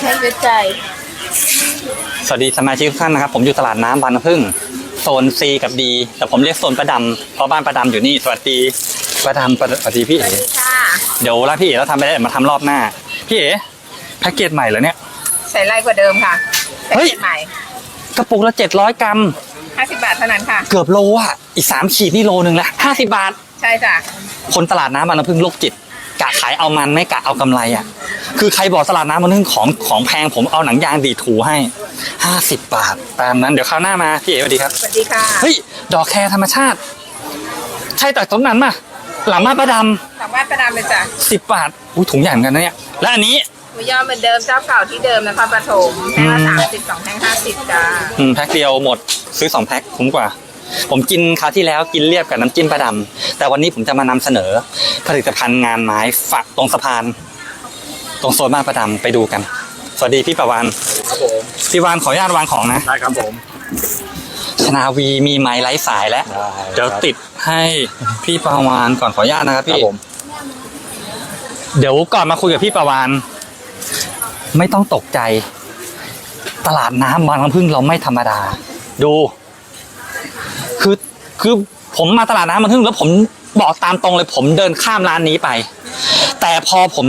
ให้วิจัยสวัสดีสมาชิกทุกท่านนะครับ ผมอยู่ตลาดน้ำบางน้ำพึ่งโซน C กับ D แต่ผมเรียกโซนประดำเพราะบ้านประดำอยู่นี่สวัสดีประดำประสวัสดีพี่เอ๋ค่ะเดี๋ยวร้านพี่เอ๋เราทำไปได้วเดี๋ยวมาทำรอบหน้า พี่เอ๋แพ็กเกจใหม่เหรอเนี่ย ใส่ไล่กว่าเดิมค่ะเฮ้ยใส่ใหม่กระปุกละ700 กรัม 50 บาทเท่านั้นค่ะ เกือบโลอะอีก 3 ขีดนี่โลนึงละ50 บาท ใช่จ้ะคนตลาดน้ำบางน้ำพึ่งโรคจิต กะขายเอามันไม่กะเอากำไรอะ คือใครบอกตลาดน้ำบางน้ำพึ่งของของแพงผมเอาหนังยางดีดถูให้50บาทตามนั้นเดี๋ยวคราวหน้ามาพี่เอ๋สวัสดีครับสวัสดีค่ะเฮ้ยดอกแครธรรมชาติ ใช่แต่ตรงนั้นป่ะหลังบ้านประดสามารถประดามเลยจ้ะำสิบบาทอุ้ยถุงใหญ่เหมือนกันนะเนี่ยและอันนี้ หมูยอเหมือนเดิมเจ้าเก่าที่เดิมนะคะปฐมแท่งละอืม สามสิบสองแท่งห้าสิบจ้าอืมแพ็คเดียวหมดซื้อสองแพ็คคุ้มกว่า ผมกินคราวที่แล้วกินเรียบกับน้ำจิ้มประดำ แต่วันนี้ผมจะมานำเสนอ ผลิตภัณฑ์งานไม้ฝักตรงสะพาน ตรงโซนบ้านประดำไปดูกัน สวัสดีพี่ประวานครับผมพี่วานขออนุญาตวางของนะได้ครับผมชนาวีมีไม้ไร้สายแล้วได้เดี๋ยวติดให้พี่ประวานก่อนขออนุญาตนะครับครับพี่ผมเดี๋ยวก่อนมาคุยกับพี่ประวานไม่ต้องตกใจ ตลาดน้ำบางน้ำพึ่งเราไม่ธรรมดา ดู คือคือ ผมมาตลาดน้ำบางน้ำพึ่งแล้วผมบอกตามตรงเลย ผมเดินข้ามร้านนี้ไป แต่พอผม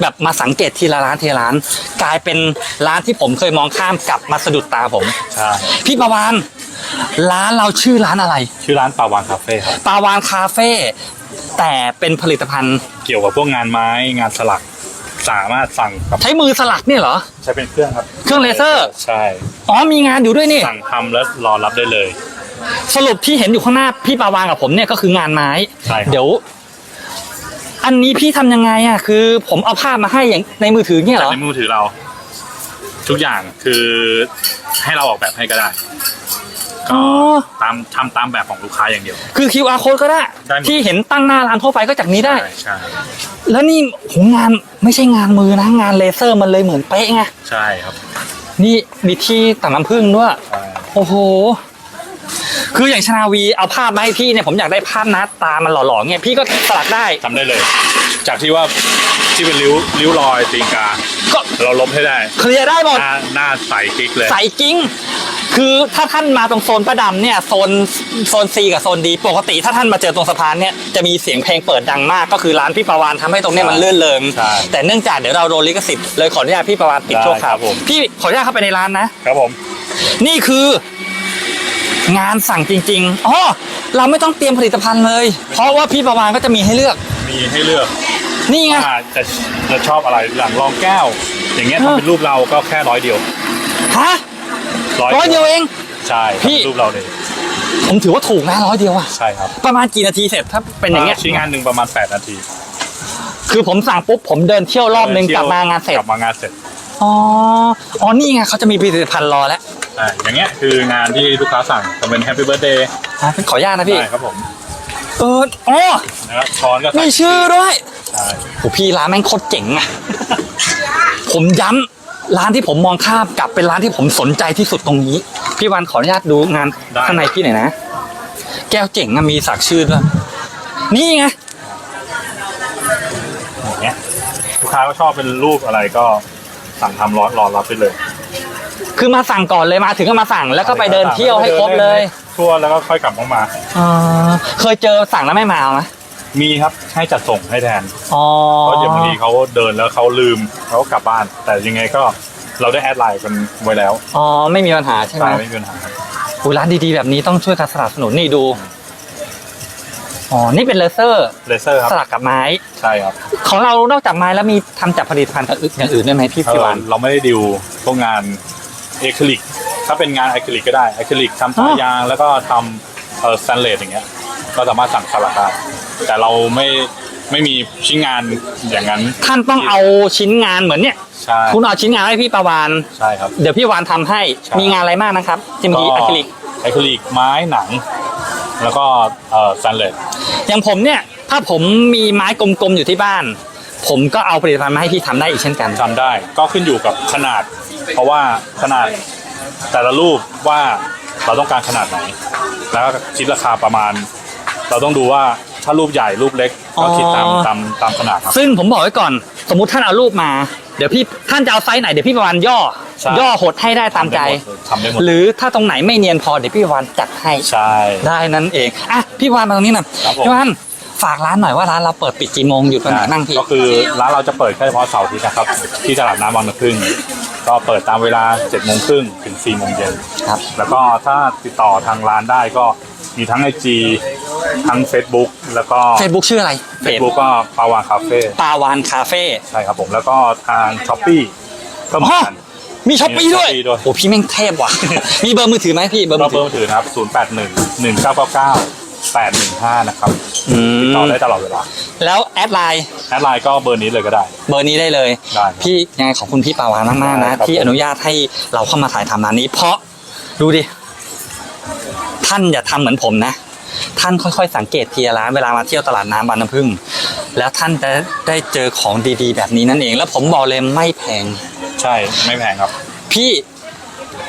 แบบมาสังเกตทีละร้านทีละร้าน กลายเป็นร้านที่ผมเคยมองข้ามกลับมาสะดุดตาผมใช่พี่ประวานร้านเราชื่อร้านอะไรชื่อร้านปาวานคาเฟ่ครับ ปาวานคาเฟ่แต่เป็นผลิตภัณฑ์ เกี่ยวกับพวกงานไม้งานสลักสามารถสั่งกับใช้มือสลักเนี่ยเหรอ ใช้เป็นเครื่องครับ เครื่องเลเซอร์ ใช่ อ๋อมีงานอยู่ด้วยนี่ สั่งทำแล้วรอรับได้เลย สรุปที่เห็นอยู่ข้างหน้าพี่ปาวางกับผมเนี่ยก็คืองานไม้ ใช่ครับ เดี๋ยว อันนี้พี่ทำยังไงอะ คือผมเอาภาพมาให้อย่างในมือถือเนี่ยเหรอในมือถือเรา ทุกอย่างคือให้เราออกแบบให้ก็ได้ อ๋ก็อ ตามทำตามแบบของลูกค้าอย่างเดียว คือ QR code ก็ได้ ได้หมด ที่เห็นตั้งหน้าร้านทั่วไปก็จากนี้ได้ ใช่ใช่แล้วนี่โหงานไม่ใช่งานมือนะ งานเลเซอร์มันเลยเหมือนเป๊ะไง ใช่ครับนี่มีที่ต่างน้ำผึ้งด้วย ใช่โอ้โห คืออย่างชนาวีเอาภาพมาให้พี่เนี่ยผมอยากได้ภาพหน้าตามันหล่อๆเนี่ยพี่ก็สลักได้ ทำได้เลย จากที่ว่าที่เป็นริ้วริ้วรอยตีนกา ก็เราลบให้ได้ เคลียร์ได้หมด หน้าหน้าใสกิ๊กเลย ใส่กิ้ง คือถ้าท่านมาตรงโซนประดำเนี่ยโซนโซนซีกับโซนดีปกติถ้าท่านมาเจอตรงสะพานเนี่ยจะมีเสียงเพลงเปิดดังมาก ก็คือร้านพี่ประวานทำให้ตรงเนี้ยมันเลื่อนเริงใช่แต่เนื่องจากเดี๋ยวเราโดนลิขสิทธิ์เลยขออนุญาตพี่ประวานปิดได้ชั่วคราวครับผม พี่ขออนุญาตเข้าไปในร้านนะ ครับผม นี่คือ งานสั่งจริงๆอ๋อเราไม่ต้องเตรียมผลิตภัณฑ์เลย เพราะว่าพี่ประวานก็จะมีให้เลือก มีให้เลือกนี่ไงว่าจะจะชอบอะไรหลังรองแก้ว อย่างเงี้ยเออทำเป็นรูปเราก็แค่ร้อยเดียวฮะร้อยเดียวเอง ใช่พี่ทำเป็นรูปเราเลยผมถือว่าถูกนะร้อยเดียวอะใช่ครับประมาณกี่นาทีเสร็จถ้าเป็นอย่างเงี้ยชิ้นงานหนึ่งประมาณ 8 นาที คือผมสั่งปุ๊บผมเดินเที่ยวรอบนึงกลับมางานเสร็จกลับมางานเสร็จอ๋อ อ๋อ นี่ไงเขาจะมีผลิตภัณฑ์รอแล้ว ใช่อย่างเงี้ยคืองานที่ลูกค้าสั่งจะเป็นแฮปปี้เบิร์ดเดย์อะขออนุญาตนะพี่ใช่ครับผมเอออ๋อนะครับช้อนก็ใส่มีชื่อด้วยใช่โหพี่ร้านแม่งโคตรเจ๋งอะ ผมย้ำร้านที่ผมมองข้ามกลับเป็นร้านที่ผมสนใจที่สุดตรงนี้ พี่วันขออนุญาตดูงานข้างในพี่หน่อยนะ แก้วเจ๋งอะมีสักชื่อด้วยนี่ไง อย่างเงี้ยลูกค้าก็ชอบเป็นรูปอะไรก็สั่งทำร้อนรอรับไปเลย คือมาสั่งก่อนเลยมาถึงก็มาสั่งแล้วก็ไปเดินเที่ยวให้ครบเลยทั่วแล้วก็ค่อยกลับออกมาอ๋อเคยเจอสั่งแล้วไม่มาเอาไหมมีครับให้จัดส่งให้แทนอ๋อเพราะเดี๋ยวบางทีเขาเดินแล้วเขาลืมเขาก็กลับบ้าน แต่ยังไงก็เราได้แอดไลน์กันไว้แล้วอ๋อไม่มีปัญหาใช่ไหมใช่ไม่มีปัญหาโอ้ร้านดีๆแบบนี้ต้องช่วยกันสนับสนุนนี่ดูอ๋อ นี่เป็นเลเซอร์ เลเซอร์ครับ สลักกับไม้ ใช่ครับ ของเรา นอกจากไม้แล้วมีทำจากผลิตภัณฑ์อย่างอื่นด้วยไหมพี่เอพิอวัน เราไม่ได้ดิวพวกงาน เอคริลิกถ้าเป็นงานอะคริลิกก็ได้อะคริลิกทำสายยางแล้วก็ทำเออสแตนเลสอย่างเงี้ยก็สามารถสั่งสลักได้แต่เราไม่ไม่มีชิ้นงานอย่างนั้น ท่านต้องเอาชิ้นงานเหมือนเนี่ย ใช่คุณเอาชิ้นงานให้พี่ประวาน ใช่ครับ เดี๋ยวพี่วานทำให้ ใช่ มีงานอะไรมากนะครับจะมีอะคริลิกอะคริลิกไม้หนัง แล้วก็เออสแตนเลส อย่างผมเนี่ย ถ้าผมมีไม้กลมๆอยู่ที่บ้าน ผมก็เอาผลิตภัณฑ์มาให้พี่ทำได้อีกเช่นกัน ทำได้ก็ขึ้นอยู่กับขนาด เพราะว่าขนาดแต่ละรูปว่าเราต้องการขนาดไหน แล้วก็คิดราคาประมาณ เราต้องดูว่าถ้ารูปใหญ่รูปเล็กก็คิดตามตามตามขนาดครับ ซึ่งผมบอกไว้ก่อน สมมุติท่านเอารูปมา เดี๋ยวพี่ท่านจะเอาไซส์ไหนเดี๋ยวพี่ประวันย่อ ใช่ ย่อหดให้ได้ตามใจ ทำได้หมดหรือถ้าตรงไหนไม่เนียนพอเดี๋ยวพี่ประวันจัดให้ ใช่ ได้นั่นเอง อะ พี่วานมาตรงนี้หน่อยครับผม พี่วาน ฝากร้านหน่อยว่าร้านเราเปิดปิดกี่โมงอยู่ตรงไหนนั่งพี่ก็คือร้านเราจะเปิดแค่เฉพาะเสาร์อาทิตย์นะครับ ที่ตลาดน้ำบางน้ำพึ่งก็เปิดตามเวลา7จ็ดโมงครึ่งถึง4ี่โมงเย็นครับ แล้วก็ถ้าติดต่อทางร้านได้ก็มีทั้งไอจีทั้ง Facebook แล้วก็เฟซบุ๊กชื่ออะไรเฟซบุ๊กก็ปาวาคาเฟ่ปาวานคาเฟ่ใช่ครับผมแล้วก็ทางช้อปปี้ก็เหมือนกันมีช้อปปี้ด้วยมี Shopee ด้วยโอ้พี่แม่งเทพว่ะ มีเบอร์มือถือไหมพี่ เบอร์ก็มือเบถืออร์มือถือนะครับ 0 8 1 1 9 9 9 8 1 5นะครับอืติดต่อมได้ตลอดเวลาแล้วแอดไลน์แอดไลน์ก็เบอร์นี้เลยก็ได้ เบอร์นี้ได้เลย ได้ครับ พี่ยังไงขอบคุณพี่ปาวานมากๆได้นะครับ ที่อนุญาตให้เราเข้ามาถ่ายทำร้านนี้ เพราะดูดิ ท่านอย่าทำเหมือนผมนะ ท่านค่อยๆ สังเกตทีละร้านเวลามาเที่ยวตลาดน้ำบานน้ำพึ่ง แล้วท่านจะได้เจอของดีๆ แบบนี้นั่นเอง แล้วผมบอกเลยไม่แพง ใช่ไม่แพงครับ พี่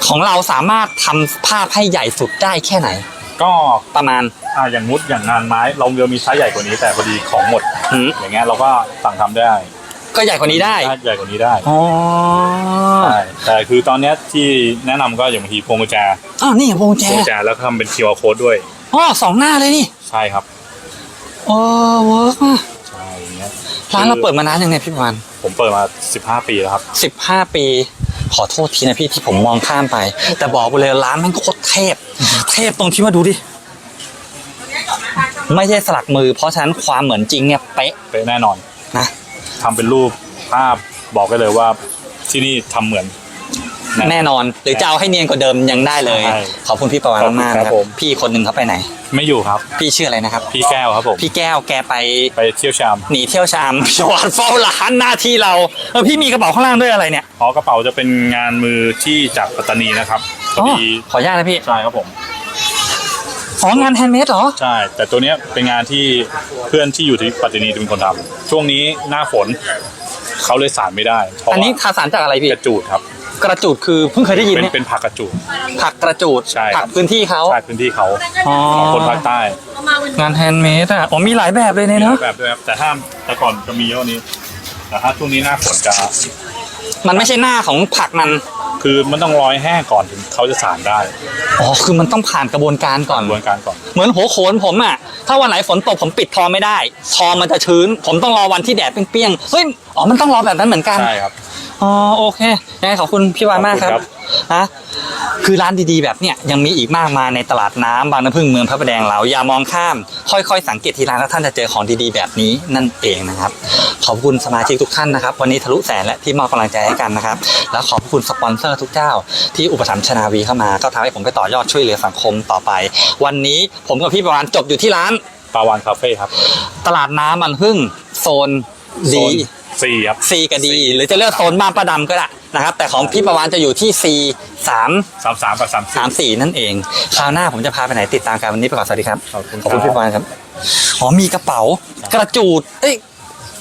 ของเราสามารถทำภาพให้ใหญ่สุดได้แค่ไหน ก็ประมาณ อ่าอย่างมุดอย่างงานไม้ เราเรือมีไซส์ใหญ่กว่านี้แต่พอดีของหมด หืม อย่างเงี้ยเราก็สั่งทำได้ก็ใหญ่กว่านี้ได้ใหญ่กว่านี้ได้อ๋อใช่แต่คือตอนเนี้ยที่แนะนำก็อย่างบางทีพวงกุญแจอ้าวนี่วงแจพวงกุญแจแล้วก็ทำเป็น QR code ด้วย อ๋อสองหน้าเลยนี่ใช่ครับโอ้เวิร์กมากใช่อย่างเงี้ยร้านเราเปิดมานานยังไงพี่ประวันผมเปิดมา 15 ปีแล้วครับ สิบห้าปี ขอโทษทีนะพี่ที่ผมมองข้ามไป แต่บอกไปเลยร้านมันโคตรเทพ เทพตรงที่ว่าดูดิ ไม่ใช่สลักมือ เพราะฉะนั้นความเหมือนจริงเนี่ยเป๊ะเป็นแน่นอนนะ ทำเป็นรูปภาพบอกได้เลยว่าที่นี่ทำเหมือน แน่นอน หรือจะเอาให้เนียนกว่าเดิมยังได้เลย ใช่ขอบคุณพี่ประวันมากๆคนะรับครับผม พี่คนหนึ่งเขาไปไหน ไม่อยู่ครับ พี่ชื่ออะไรนะครับ พี่แก้วครับผม พี่แก้วแกไปไปเที่ยวชามหนีเที่ยวชามชวานเฝ้าร้านหน้าที่เราเออพี่มีกระเป๋าข้างล่างด้วยอะไรเนี่ยอ๋อกระเป๋าจะเป็นงานมือที่จากปัตตานีนะครับพออ๋อดีขออนุญาตนะพี่ใช่ครับผม อ๋องานแฮนด์เมดเหรอ ใช่ แต่ตัวเนี้ยเป็นงานที่เพื่อนที่อยู่ที่ปัตตานีเป็นคนทำช่วงนี้หน้าฝนเขาเลยสารไม่ได้เพราะอันนี้ว่าทาสารจากอะไรพี่กระจูดครับ กระจูดคือเพิ่งเคยได้ยินเป็นเนี่ยเป็นผักกระจูด ผักกระจูดใช่ครับ ผักพื้นที่เขา ใช่พื้นที่เขาอ๋อ ของคนภาคใต้งานแฮนด์เมดอะอ๋อมีหลายแบบเลยเนี่ยเนาะแบบด้วยครับแต่ถ้าแต่ก่อนจะมีเยอะกว่านี้ แต่ถ้าช่วงนี้หน้าฝนจะมันไม่ใช่หน้าของผักมันคือมันต้องรอยแห้งก่อนถึงเขาจะสารได้อ๋อคือมันต้องผ่านกระบวนการก่อนกระบวนการก่อน เหมือนหัวโขนผมอะถ้าวันไหนฝนตกผมปิดทอไม่ได้ ทอมันจะชื้น ผมต้องรอวันที่แดดเปรี้ยงๆเฮ้ยอ๋อมันต้องรอแบบนั้นเหมือนกัน ใช่ครับ อ๋อโอเคยังไงขอบคุณพี่วานมากครับขอบคุณนะคือร้านดีๆแบบเนี้ยยังมีอีกมากมายในตลาดน้ำบางน้ำพึ่งเมืองพระประแดงเราอย่ามองข้าม ค่อยๆ สังเกตทีร้านแล้วท่านจะเจอของดีๆแบบนี้นั่นเองนะครับ ขอบคุณสมาชิกทุกท่านนะครับ วันนี้ทะลุแสนและที่มอบกำลังใจให้กันนะครับ แล้วขอบคุณสปอนเซอร์ทุกเจ้า ที่อุปถัมภ์ชนาวีเข้ามาก็ทำให้ผมไปต่อยอดช่วยเหลือสังคมต่อไป วันนี้ผมกับพี่ประวานจบอยู่ที่ร้านปาวานคาเฟ่ครับ ตลาดน้ำมันพึ่งโซนโซดีน สี่ครับซีกับดีหรือจะเลือกโซนบ้านประดำก็ได้นะครับ แต่ของพี่ประวานจะอยู่ที่ C สามสามสามกับสามสามสี่นั่นเองคราวหน้าผมจะพาไปไหนติดตามกันวันนี้ไปก่อนสวัสดีครับขอบคุณขอบคุณครับ พี่ประวานครับอ๋อมีกระเป๋ากระจูดเอ้ย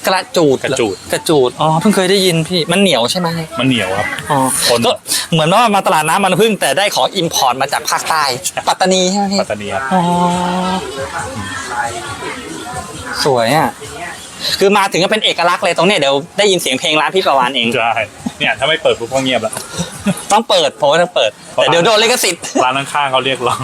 กระจูดกระจูด กระจูดอ๋อเพิ่งเคยได้ยินพี่มันเหนียวใช่ไหมมันเหนียวครับ อ๋อคน ก็เหมือนว่ามาตลาดน้ำมันพึ่งแต่ได้ของอิมพอร์ตมาจากภาคใต้ปัตตานีใช่ไหมพี่ ปัตตานีครับ อ๋อ สวยอะ คือมาถึงก็เป็นเอกลักษณ์เลยตรงเนี้ยเดี๋ยวได้ยินเสียงเพลงร้านพี่ประวานเอง ใช่เนี่ยถ้าไม่เปิดปุ๊บก็เงียบแล้วต้องเปิดผมว่าต้องเปิด แต่เดี๋ยวโดนลิขสิทธิ์ ร้านข้างๆเขาเรียกร้อง